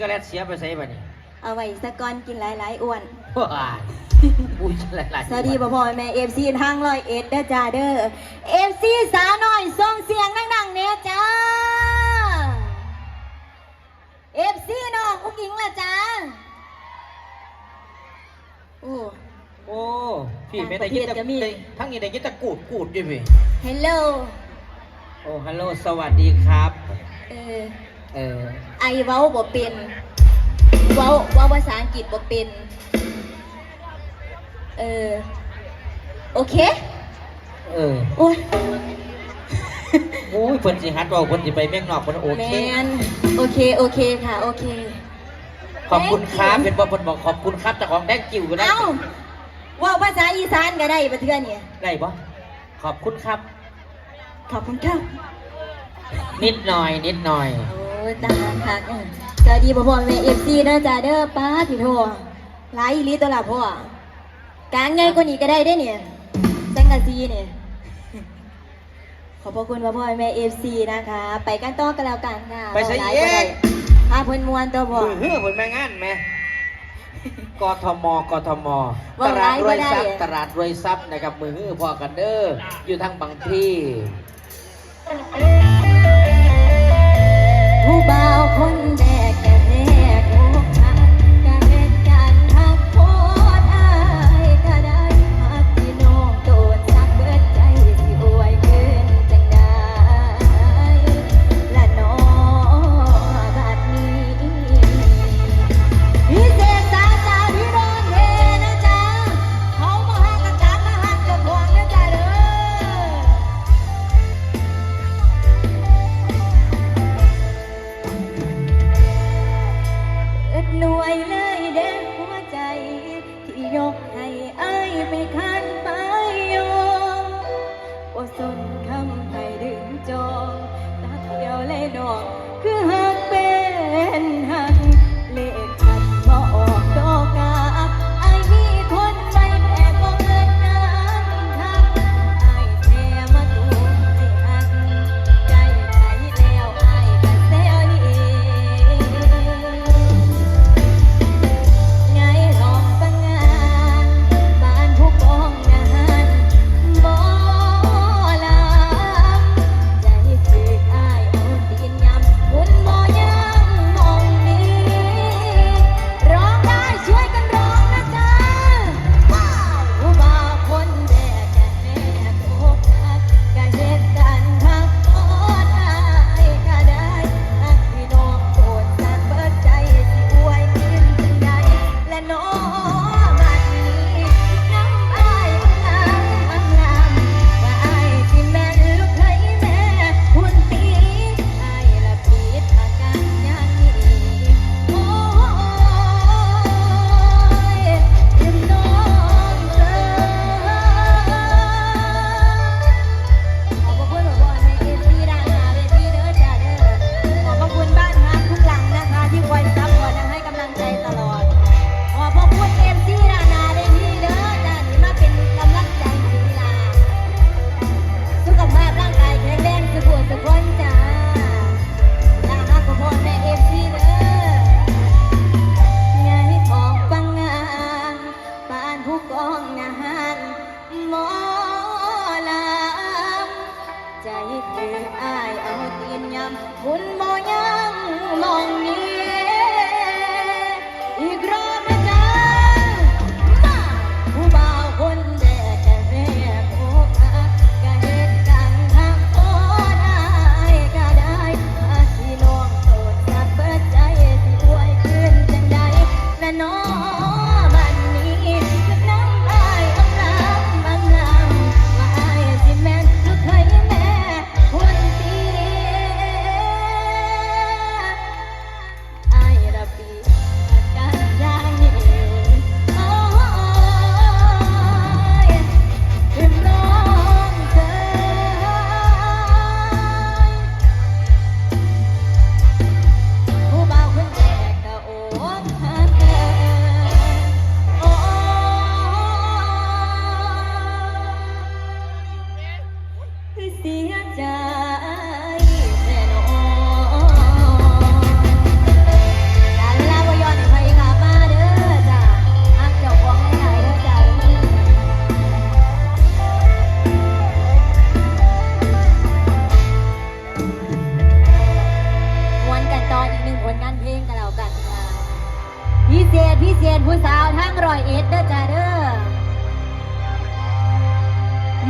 กระแลตเสียไปใส่บ่นี่เอาไว้สะก่อนกินหลายๆอ้วน ว้ายอุ้ยหลายๆสวัสดีพ่อพ่อแม่เอฟซีทางร้อยเอ็ดเด้อจ้าเด้อเอฟซีสาวน้อยส่งเสียงดังๆเนี่ยจ้าเอฟซีน้องอุ้งอิงล่ะจ้าโอ้โอ้พี่ไม่ได้ยินแต่ต่างประเทศก็มีได้ทั้งนี้ได้ยินแต่กูดกูดอยู่พี่ ฮัลโหลโอ้ฮัลโหลสวัสดีครับ เออ เออไอเว้าบ่เป็นเว้าเว้าภาษาอังกฤษบ่เป็นเออโอเค เออโอ้ยโอ้ยเพิ่นสิฮัดเว่าเพิ่นสิไปเมืองนอกเพิ่นโอแมเค นโอเคโอเคค่ะ โอเค ขอบคุณครับเป็นบ่เพิ่นบอกขอบคุณครับเจ้าของแดงกิ้วก็ได้เอ้าเว่าภาษาอีสานก็ได้ประเทือเนี่ยได้บ่ขอบคุณครับ ขอบคุณครับ นิดหน่อย นิดหน่อย โอ้ย ตาหักเออสวัสดีพ่อพ่อแม่เอฟซีนะจ้าเด้อป้าพี่โทหลายอีหลีตัวละพ่อกางไงกว่านี้ก็ได้ได้เนี่ยจังกะซีเนี่ยขอบพระคุณพ่อพ่อแม่เอฟซีนะคะ ไปกันต่อกันแล้วกันค่ะไปใส่หลายเอ๊ะบ่ได้พาเพิ่นมวนตัวพ่อมือฮื้อเพิ่นแม่งานแม่กทม กทมว่าตลาดรวยไล่บ่ได้ทรัพย์ตลาดรวยทรัพย์นะครับมือฮื้อพอกันเด้ออยู่ทางบางพ One.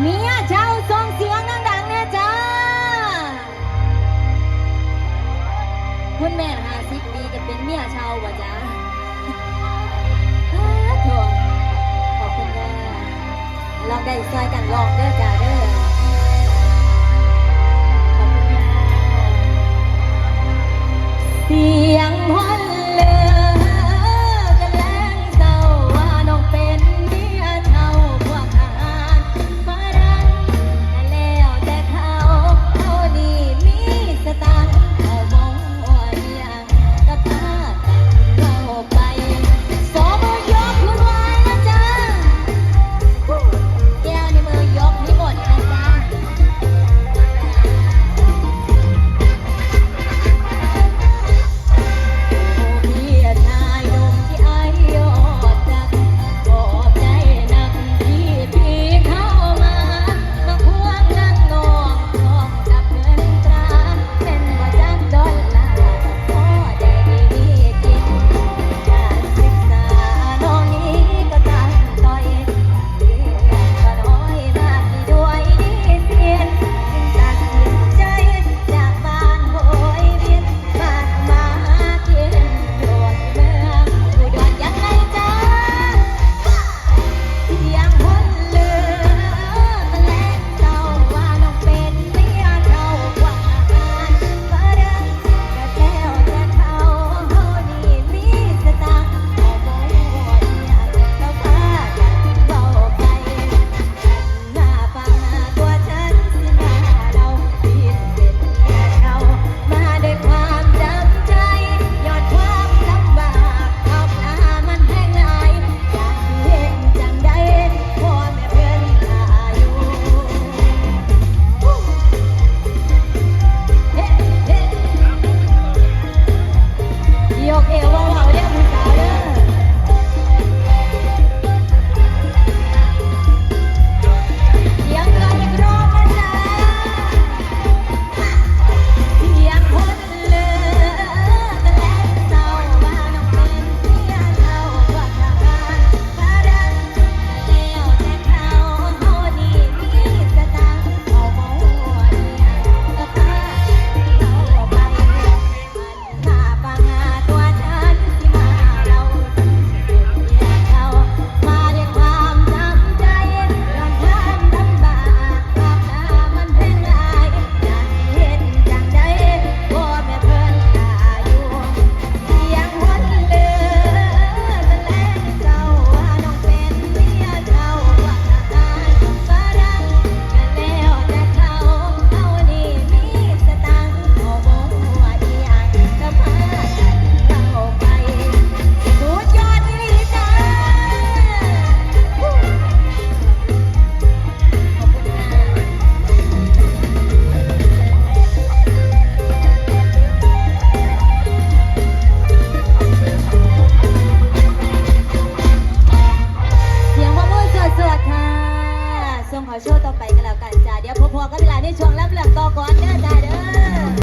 เมียเจ้าส่งเสียงดังๆเนี่ยจ้า คุณแม่ห้าสิบปีจะเป็นเมียเช่าวะจ้าโถขอบคุณแม่ลองได้ซอยกันลองเด้อจ้าเด้อเสียง